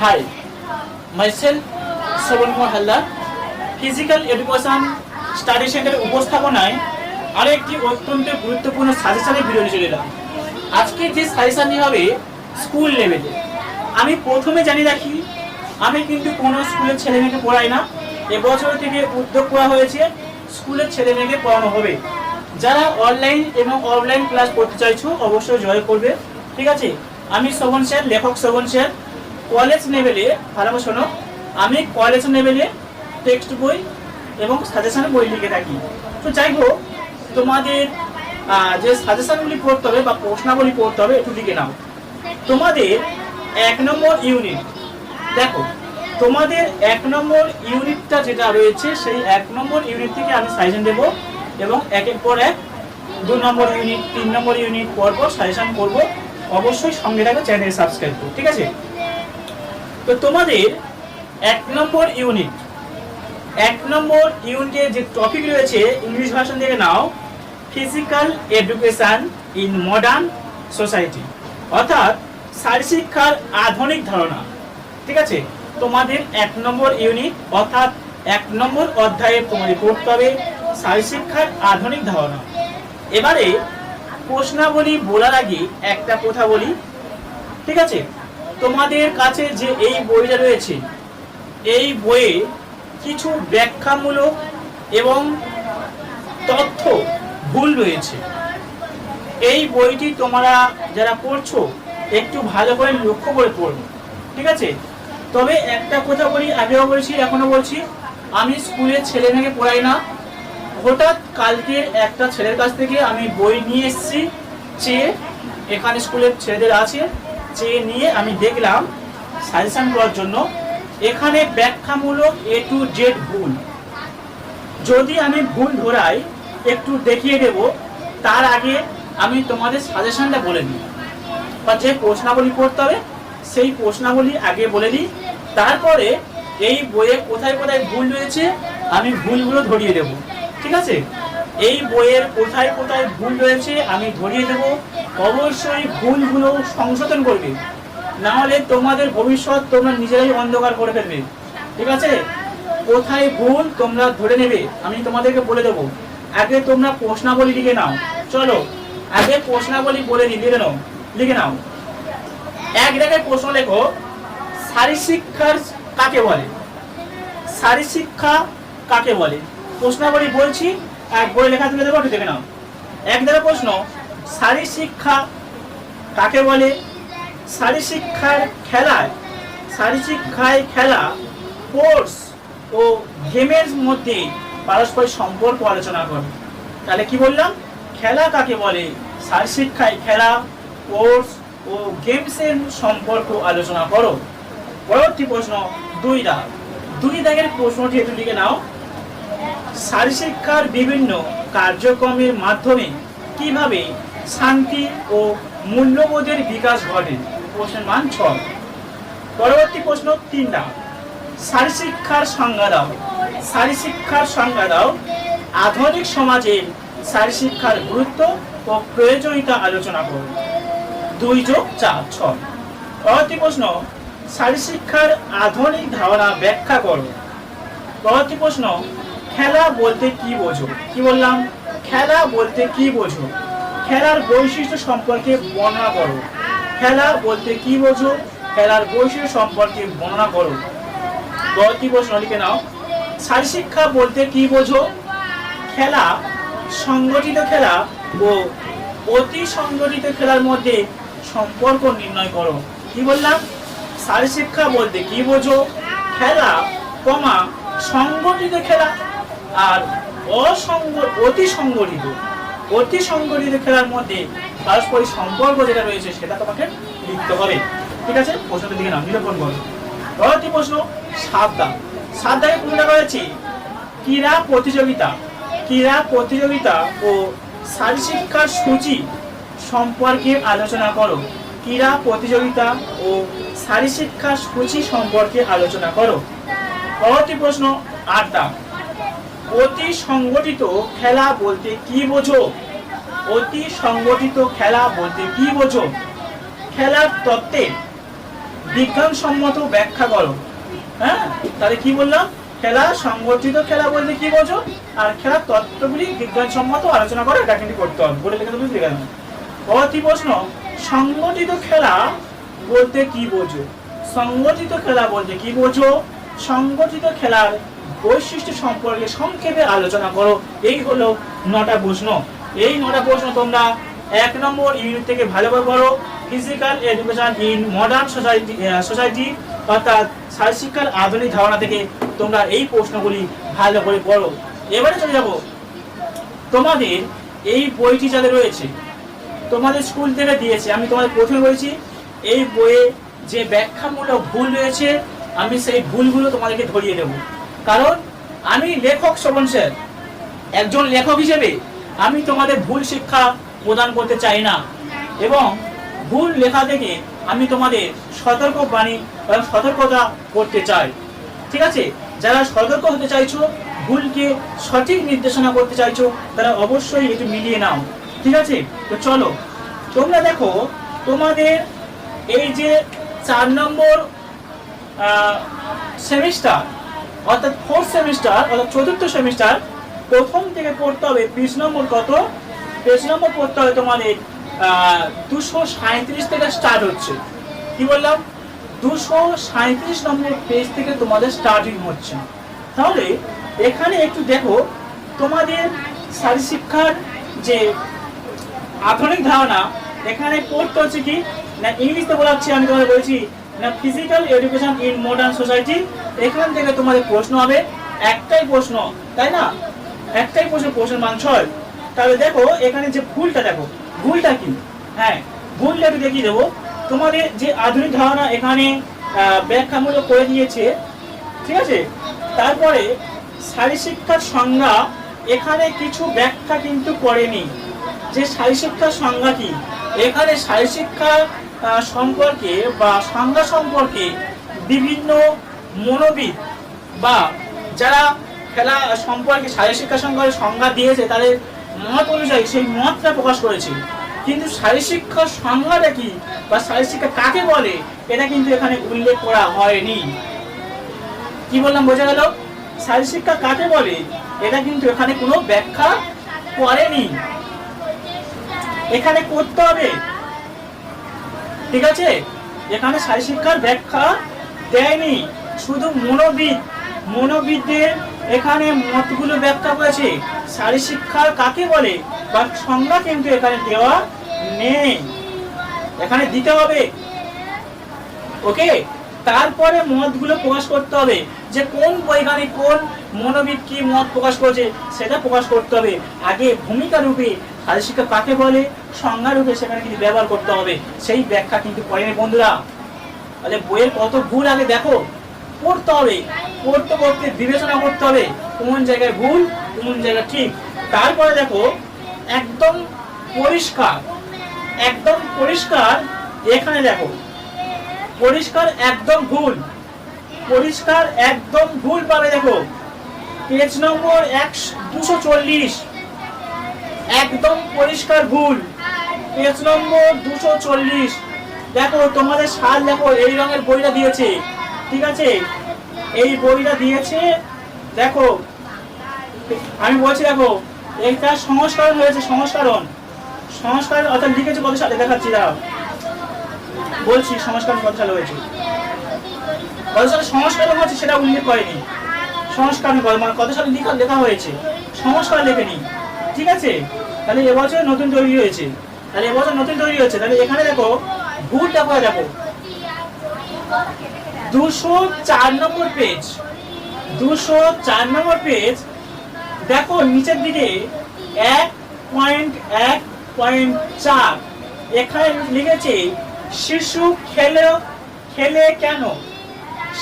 Hi, myself Shravan Kumar Haldar physical education study সেন্টারের উপস্থাপনায় আরও একটি অত্যন্ত গুরুত্বপূর্ণ সাজেশনের ভিডিও নিয়ে চলে এলাম। আজকে যে সাজেশনটি হবে স্কুল লেভেলে আমি প্রথমে জানি রাখি আমি কিন্তু কোনো স্কুলের ছেলে মেয়েকে পড়াই না। এবছর থেকে উদ্যোগ করা হয়েছে স্কুলের ছেলে মেয়েকে পড়ানো হবে। যারা অনলাইন এবং অফলাইন ক্লাস করতে চাইছো অবশ্যই জয় করবে। ঠিক আছে? আমি শোভন স্যার লেখক শোভন স্যার কলেজ লেভেলে, ভালো করে শোনো, আমি কলেজ লেভেলে টেক্সট বই এবং সাজেশন বই লিখে থাকি। তো যাই হোক, তোমাদের যে সাজেশনগুলি পড়তে হবে বা প্রশ্নাবলী পড়তে হবে, একটু লিখে নাও। তোমাদের এক নম্বর ইউনিট দেখো, তোমাদের এক নম্বর ইউনিটটা যেটা রয়েছে, সেই এক নম্বর ইউনিট থেকে আমি সাজেশন দেবো এবং একের পর এক দু নম্বর ইউনিট তিন নম্বর ইউনিট পরপর সাজেশন করব। অবশ্যই সঙ্গে থাকবে চ্যানেল সাবস্ক্রাইব করো, ঠিক আছে? তো তোমাদের এক নম্বর ইউনিট এক নম্বর ইউনিটে যে টপিক রয়েছে ইংলিশ ভার্সন থেকে now physical education in modern society অর্থাৎ শারীরশিক্ষার আধুনিক ধারণা। ঠিক আছে? তোমাদের এক নম্বর ইউনিট অর্থাৎ এক নম্বর অধ্যায়ে তোমাদের পড়তে হবে শারীরশিক্ষার আধুনিক ধারণা। এবারে প্রশ্নাবলী বলার আগে একটা কথা বলি। ঠিক আছে? তোমাদের কাছে যে এই বইটা রয়েছে, এই বইয়ে কিছু ব্যাখ্যামূলক এবং তথ্য ভুল রয়েছে। এই বইটি তোমরা যারা পড়ছো, একটু ভালো করে লক্ষ্য করে পড়বে, ঠিক আছে? তবে একটা কথা বলি, আগেও বলছি এখনও বলছি, আমি স্কুলের ছেলে মেয়েকে পড়াই না। হঠাৎ কালকে একটা ছেলের কাছ থেকে আমি বই নিয়ে এসেছি চেয়ে এখানে স্কুলের ছেলেদের আছে চেয়ে নিয়ে আমি দেখলাম সাজেশন করার জন্য এখানে ব্যাখ্যামূলক এ টু জেড ভুল। যদি আমি ভুল ধরাই, একটু দেখিয়ে দেব, তার আগে আমি তোমাদের সাজেশনটা বলে দিই। বা যে প্রশ্নাবলী পড়তে হবে, সেই প্রশ্নাবলী আগে বলে দিই। তারপরে এই বইয়ে কোথায় কোথায় ভুল রয়েছে, আমি ভুলগুলো ধরিয়ে দেব। ঠিক আছে? এই বইয়ের কোথায় কোথায় ভুল রয়েছে আমি ধরিয়ে দেব। অবশ্যই ভুলগুলো সংশোধন করবে। না হলে তোমাদের ভবিষ্যৎ তোমরা নিজেরাই অন্ধকার করে ফেলবে। ঠিক আছে? কোথায় ভুল তোমরা ধরে নেবে, আমি তোমাদেরকে বলে দেবো। আগে তোমরা প্রশ্নাবলী লিখে নাও। চলো, আগে প্রশ্নাবলী বলে দিই লিখে নাও। লিখে নাও। এক জায়গায় প্রশ্ন লেখো শারীরশিক্ষার কাকে বলে? শারীরশিক্ষা কাকে বলে? প্রশ্নাবলী বলছি এক বই লেখা তুলে দেবো দেখে নাও। এক জায়গায় প্রশ্ন শারীরশিক্ষা কাকে বলে? শারীরশিক্ষার খেলায় শারীরশিক্ষায় খেলা স্পোর্টস ও গেমের মধ্যে পারস্পরিক সম্পর্ক আলোচনা করে। তাহলে কি বললাম? খেলা কাকে বলে? শারীরশিক্ষায় খেলা স্পোর্টস ও গেমসের সম্পর্ক আলোচনা করো। পরবর্তী প্রশ্ন, দুই দাগ। দুই দাগের প্রশ্নটি একটু লিখে নাও। শারীরশিক্ষার বিভিন্ন কার্যক্রমের মাধ্যমে কীভাবে শান্তি ও মূল্যবোধের বিকাশ ঘটে? প্রশ্নের মান ছয় পরবর্তী প্রশ্ন তিন দাগ শারীরশিক্ষার সংজ্ঞা দাও। শারীরশিক্ষার সংজ্ঞা দাও। আধুনিক সমাজে শারীরশিক্ষার গুরুত্ব ও প্রয়োজনীয়তা আলোচনা করো। দুই যোগ চার ছয় পরবর্তী প্রশ্ন শারীরশিক্ষার আধুনিক ধারণা ব্যাখ্যা করো। পরবর্তী প্রশ্ন খেলা বলতে কি বোঝো? কি বললাম? খেলা বলতে কি বোঝো? খেলার বৈশিষ্ট্য সম্পর্কে বর্ণনা করো। খেলা বলতে কি বোঝো? খেলার বৈশিষ্ট্য সম্পর্কে বর্ণনা করো। পরবর্তী প্রশ্ন? লিখে নাও। শারীরশিক্ষা বলতে কি বোঝো? খেলা, সংগঠিত খেলা ও অতি সংগঠিত খেলার মধ্যে সম্পর্ক নির্ণয় করো। কি বললাম? শারীরশিক্ষা বলতে কি বোঝো? খেলা, কমা, সংগঠিত খেলা আর অসংগ অতি সংগঠিত অতি সংগঠিত খেলার মধ্যে পারস্পরিক সম্পর্ক যেটা রয়েছে সেটা তোমাকে লিখতে হবে। ঠিক আছে? প্রশ্নটা দিকে নাম নিরূপণ করো। পরবর্তী প্রশ্ন সাত দাগে প্রশ্ন রয়েছে? ক্রীড়া প্রতিযোগিতা। ক্রীড়া প্রতিযোগিতা ও শারীরশিক্ষার সূচি সম্পর্কে আলোচনা করো। ক্রীড়া প্রতিযোগিতা ও শারীরশিক্ষার সূচি সম্পর্কে আলোচনা করো। পরবর্তী প্রশ্ন দাগ অতি সংগঠিত খেলা বলতে কি বোঝো? অতি সংগঠিত খেলা বলতে কি বোঝো? খেলার তত্ত্বের বিজ্ঞানসম্মত ব্যাখ্যা করো। হ্যাঁ? তাহলে কি বললাম? খেলা সংগঠিত খেলা বলতে কি বোঝো? আর খেলার তত্ত্বগুলি বিজ্ঞানসম্মত আলোচনা করে, এটা কিন্তু করতে হবে। বলে লিখে তুমি দেবে পরবর্তী প্রশ্ন, সংগঠিত খেলা বলতে কি বোঝো? সংগঠিত খেলা বলতে কি বোঝো? সংগঠিত খেলার বৈশিষ্ট্য সম্পর্কে সংক্ষেপে আলোচনা করো। এই হলো নটা প্রশ্ন। এই নটা প্রশ্ন তোমরা এক নম্বর ইউনিট থেকে ভালোভাবে পড়ো। Physical education in modern society society অর্থাৎ শারীরশিক্ষার আধুনিক ধারণা থেকে তোমরা এই প্রশ্নগুলি ভালো করে পড়ো। এবারে চলে যাব। তোমাদের এই বইটি যাদের রয়েছে, তোমাদের স্কুল থেকে দিয়েছে, আমি তোমাদের প্রথমে বলেছি, এই বইয়ে যে ব্যাখ্যামূলক ভুল রয়েছে, আমি সেই ভুলগুলো তোমাদেরকে ধরিয়ে দেব। কারণ আমি লেখক শ্রবণ স্যার একজন লেখক হিসেবে আমি তোমাদের ভুল শিক্ষা প্রদান করতে চাই না। এবং ভুল লেখা থেকে আমি তোমাদের সতর্ক বাণী এবং সতর্কতা করতে চাই। ঠিক আছে? যারা সতর্ক হতে চাইছো, ভুলকে সঠিক নির্দেশনা করতে চাইছো, তারা অবশ্যই একটু মিলিয়ে নাও। ঠিক আছে? তো চলো, তোমরা দেখো, তোমাদের এই যে চার নম্বর সেমিস্টার অর্থাৎ ফোর্থ সেমিস্টার অর্থাৎ চতুর্থ সেমিস্টার প্রথম থেকে পড়তে হবে পিস নম্বর কত? পেজ নম্বর পড়তে হবে তোমাদের দুশো সাঁত্রিশ থেকে স্টার্ট হচ্ছে। কি বললাম? দুশো সাঁত্রিশ নম্বর পেজ থেকে তোমাদের স্টার্টিং হচ্ছে। তাহলে এখানে একটু দেখো, তোমাদের শারীরশিক্ষার যে আধুনিক ধারণা, এখানে পড়তে হচ্ছে কি? না, ইংলিশে বলাচ্ছি, আমি তোমাদের বলছি না physical education in modern society এখান থেকে তোমাদের প্রশ্ন হবে একটাই প্রশ্ন তাই না? একটাই প্রশ্ন প্রশ্নের মান ছয়। তাহলে দেখো এখানে যে ভুলটা দেখো ভুলটা কি? হ্যাঁ ভুলটা একটু দেখিয়ে দেবো। তোমাদের যে আধুনিক ধারণা এখানে ব্যাখ্যামূলক করে দিয়েছে ঠিক আছে? তারপরে শারীরশিক্ষার সংজ্ঞা এখানে কিছু ব্যাখ্যা কিন্তু করেনি। যে শারীরশিক্ষার সংজ্ঞা কি? এখানে শারীরশিক্ষা আহ, সম্পর্কে বা সংজ্ঞা সম্পর্কে বিভিন্ন মনোবিদ বা যারা খেলা সম্পর্কে শারীরশিক্ষা সম্পর্কে সংজ্ঞা দিয়েছে, তাদের মত অনুযায়ী সেই মতটা প্রকাশ করেছে। কিন্তু শারীর শারীরশিক্ষার সংজ্ঞাটা কি বা শারীরশিক্ষা কাকে বলে, এটা কিন্তু এখানে উল্লেখ করা হয়নি। কি বললাম, বোঝা গেল? শারীরশিক্ষা কাকে বলে, এটা কিন্তু এখানে কোনো ব্যাখ্যা করেনি। এখানে করতে হবে ঠিক আছে? এখানে শারীরশিক্ষার ব্যাখ্যা দেয়নি। শুধু মনোবিদ, মনোবিদদের এখানে মতগুলো ব্যাখ্যা করেছে। শারীরশিক্ষার কাকে বলে? বা সংজ্ঞা কিন্তু এখানে দেওয়া নেই। এখানে দিতে হবে। ওকে? তারপরে মতগুলো প্রকাশ করতে হবে যে কোন বৈজ্ঞানিক কোন মনোবিদ কি মত প্রকাশ করেছে সেটা প্রকাশ করতে হবে। আগে ভূমিকা রূপে শারীরশিক্ষা কাকে বলে? সংজ্ঞা রূপে সেখানে কিন্তু ব্যবহার করতে হবে। সেই ব্যাখ্যা কিন্তু করেনি বন্ধুরা। তাহলে বইয়ের কত ভুল আগে দেখো। পড়তে হবে। পড়তে পড়তে বিবেচনা করতে হবে কোন জায়গায় ভুল, কোন জায়গায় ঠিক। তারপরে দেখো, একদম পরিষ্কার একদম পরিষ্কার এখানে দেখো। পরিষ্কার একদম ভুল। পরিষ্কার একদম ভুল পাবে দেখো। পেজ নম্বর এক দুশো চল্লিশ। একদম পরিষ্কার ভুল। পেজ নম্বর দুশো চল্লিশ। দেখো, তোমাদের সাল দেখো, এই রঙের বইটা দিয়েছে। ঠিক আছে? এই বইটা দিয়েছে, দেখো। আমি বলছি দেখো, এইটা সংস্করণ হয়েছে, সংস্করণ। সংস্কার অর্থাৎ লিখেছে কত সাথে দেখাচ্ছি, দাঁড়াও। বলছি, সংস্কার কত সালে হয়েছে কত সালে সংস্কার হয়েছে সেটা উল্লেখ করেনি। সংস্কার মানে কত সালে লেখা লেখা হয়েছে। সংস্কার লেখেনি। ঠিক আছে? তাহলে এবছর নতুন তৈরি হয়েছে। তাহলে এবছর নতুন তৈরি হয়েছে। তাহলে এখানে দেখো ভুলটা কোথায় দেখো। দুশো চার নম্বর পেজ দুশো চার নম্বর পেজ দেখো, নিচের দিকে এক পয়েন্ট এক পয়েন্ট চার। এখানে লিখেছে শিশু খেলে খেলে কেন?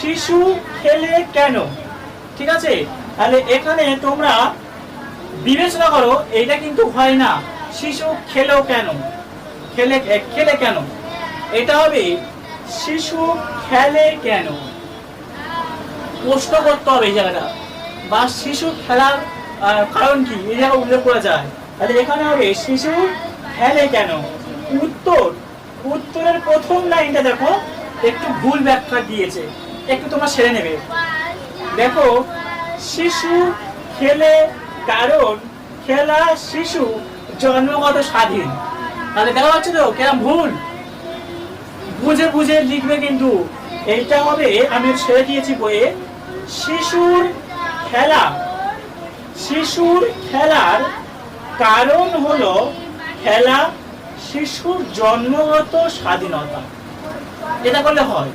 শিশু খেলে কেন? ঠিক আছে? তাহলে এখানে তোমরা বিবেচনা করো এটা কিন্তু হয় না। শিশু খেলো কেন? খেলে খেলে কেন? এটা হবে, শিশু খেলে কেন? প্রশ্ন করতে হবে এই জায়গাটা। বা শিশু খেলার কারণ কি? এই জায়গা উল্লেখ করা যায়। তাহলে এখানে হবে, শিশু খেলে কেন? উত্তর উত্তরের প্রথম লাইনটা দেখো, একটু ভুল ব্যাখ্যা দিয়েছে, একটু তোমার সেরে নেবে। দেখো, শিশু খেলে কারণ, খেলা শিশু জন্মগত স্বাধীন। তাহলে দেখা যাচ্ছে তো, কেরম ভুল? বুঝে বুঝে লিখবে কিন্তু। এইটা হবে, আমি ছেড়ে দিয়েছি বইয়ে, শিশুর খেলা। শিশুর খেলার কারণ হলো খেলা শিশুর জন্মগত স্বাধীনতা। এটা করলে হয়।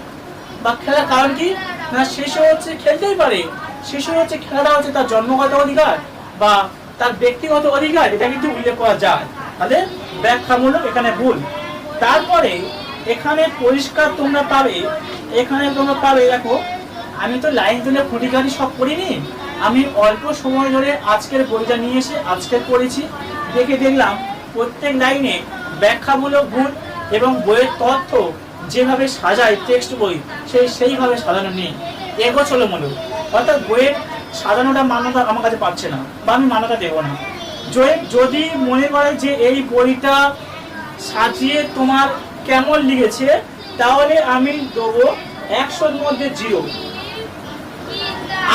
বা খেলার কারণ কি? না, শিশু হচ্ছে খেলতেই পারে। শিশু হচ্ছে খেলাটা হচ্ছে তার জন্মগত অধিকার বা তার ব্যক্তিগত অধিকার, এটা কিন্তু উল্লেখ করা যায়। তাহলে ব্যাখ্যামূলক এখানে ভুল। তারপরে এখানে পরিষ্কার তোমরা পাবে। এখানে তোমরা পাবে, দেখো, আমি তো লাইন তুলে খুঁটিকাটি সব করিনি। আমি অল্প সময় ধরে আজকের বইটা নিয়ে এসে আজকে পড়েছি। দেখে দেখলাম প্রত্যেক লাইনে ব্যাখ্যামূলক ভুল এবং বইয়ের তথ্য যেভাবে সাজায় টেক্সট বই, সেই সেইভাবে সাজানো নেই। এগোছলমূলক। অর্থাৎ বইয়ের সাজানোটা মান্যতা আমার কাছে পাচ্ছে না বা আমি মান্যতা দেবো না। যদি- যদি মনে করে যে এই বইটা সাজিয়ে তোমার কেমন লিখেছে তাহলে আমি দেবো একশোর মধ্যে জিরো।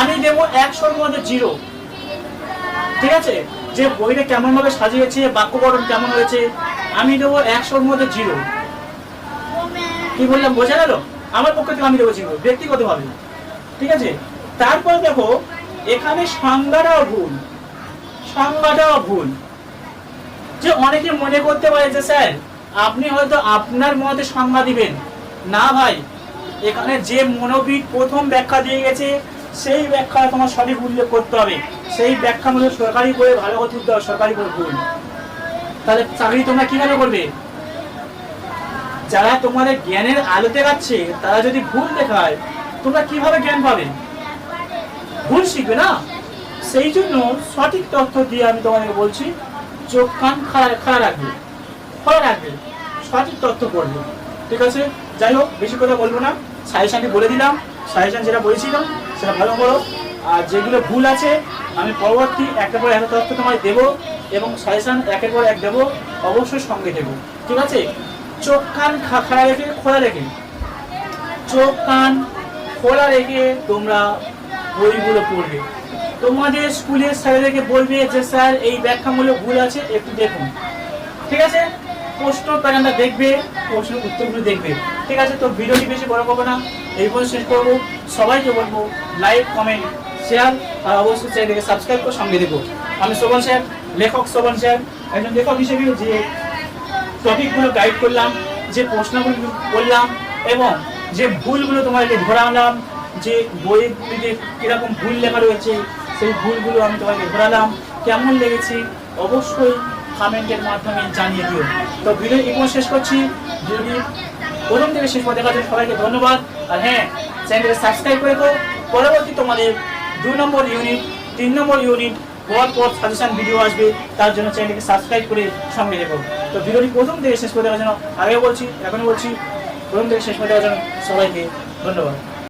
আমি দেবো একশোর মধ্যে জিরো। ঠিক আছে? যে বইটা কেমন ভাবে সাজিয়েছে বাক্য কেমন হয়েছে আমি দেবো একশোর মধ্যে জিরো। কি বললাম, বোঝা গেল? আমার পক্ষ থেকে আমি দেবো জিরো, ব্যক্তিগতভাবে। ঠিক আছে? তারপর দেখো, এখানে সংজ্ঞাটাও ভুল। সংজ্ঞাটাও ভুল। যে অনেকে মনে করতে পারে যে, স্যার, আপনি হয়তো আপনার মতে সংজ্ঞা দিবেন। না ভাই, এখানে যে মনোবিদ প্রথম ব্যাখ্যা দিয়ে গেছে, সেই ব্যাখ্যা তোমার সঠিক উল্লেখ করতে হবে। সেই ব্যাখ্যা মূল্য সরকারি করে ভালো হবে, সরকারি করে ভুল। তাহলে চাকরি তোমরা কীভাবে করবে? যারা তোমাদের জ্ঞানের আলোতে যাচ্ছে তারা যদি ভুল দেখায়, তোমরা কীভাবে জ্ঞান পাবে? ভুল শিখবে না? সেই জন্য সঠিক তথ্য দিয়ে আমি তোমাদেরকে বলছি, চোখ কান খাড়া খাড়া রাখবে। খোলা রাখবে। সঠিক তথ্য পড়বে। ঠিক আছে? যাই হোক, বেশি কথা বলব না। সাজেশনটি বলে দিলাম। সাজেশন যেটা বলেছিলাম, সেটা ভালো করো। আর যেগুলো ভুল আছে, আমি পরবর্তী একটা পরে একটা তথ্য তোমায় দেবো। এবং সাজেশন একের পর এক দেবো, অবশ্যই সঙ্গে দেবো। ঠিক আছে? চোখ কান খাড়া রেখে, খোলা রেখে। চোখ কান খোলা রেখে তোমরা বইগুলো পড়বে। তোমাদের স্কুলের স্যারেদেরকে বলবে যে, স্যার, এই ব্যাখ্যামূলক ভুল আছে, একটু দেখুন। ঠিক আছে? প্রশ্ন প্যাটার্নটা দেখবে, প্রশ্ন উত্তরগুলো দেখবে। ঠিক আছে? তো ভিডিওটি বেশি বড় করব না, এই পর্যন্ত শেষ করব। সবাইকে বলব লাইক কমেন্ট শেয়ার আর অবশ্যই চ্যানেলকে সাবস্ক্রাইব করে সঙ্গে দেবো আমি শোভন স্যার লেখক শোভন স্যার, একজন লেখক হিসেবে যে টপিকগুলো গাইড করলাম, যে প্রশ্নগুলো করলাম এবং যে ভুলগুলো তোমাদেরকে ধরালাম, যে বইগুলিতে কীরকম ভুল লেখা রয়েছে, সেই ভুলগুলো আমি তোমাকে ধরালাম, কেমন লেগেছে, অবশ্যই কমেন্টের মাধ্যমে জানিয়ে দিও। তো ভিডিও এখন শেষ করছি। যদি প্রথম থেকে শেষ পর্যন্ত দেখার জন্য সবাইকে ধন্যবাদ। আর হ্যাঁ চ্যানেলকে সাবস্ক্রাইব করে পরবর্তী তোমাদের দুই নম্বর ইউনিট তিন নম্বর ইউনিট পর পর সাজেশন ভিডিও আসবে, তার জন্য চ্যানেলকে সাবস্ক্রাইব করে সঙ্গে রেখো তো ভিডিওটি প্রথম থেকে শেষ করে দেওয়ার জন্য আগেও বলছি, এখনও বলছি, প্রথম থেকে শেষ করে দেওয়ার জন্য সবাইকে ধন্যবাদ।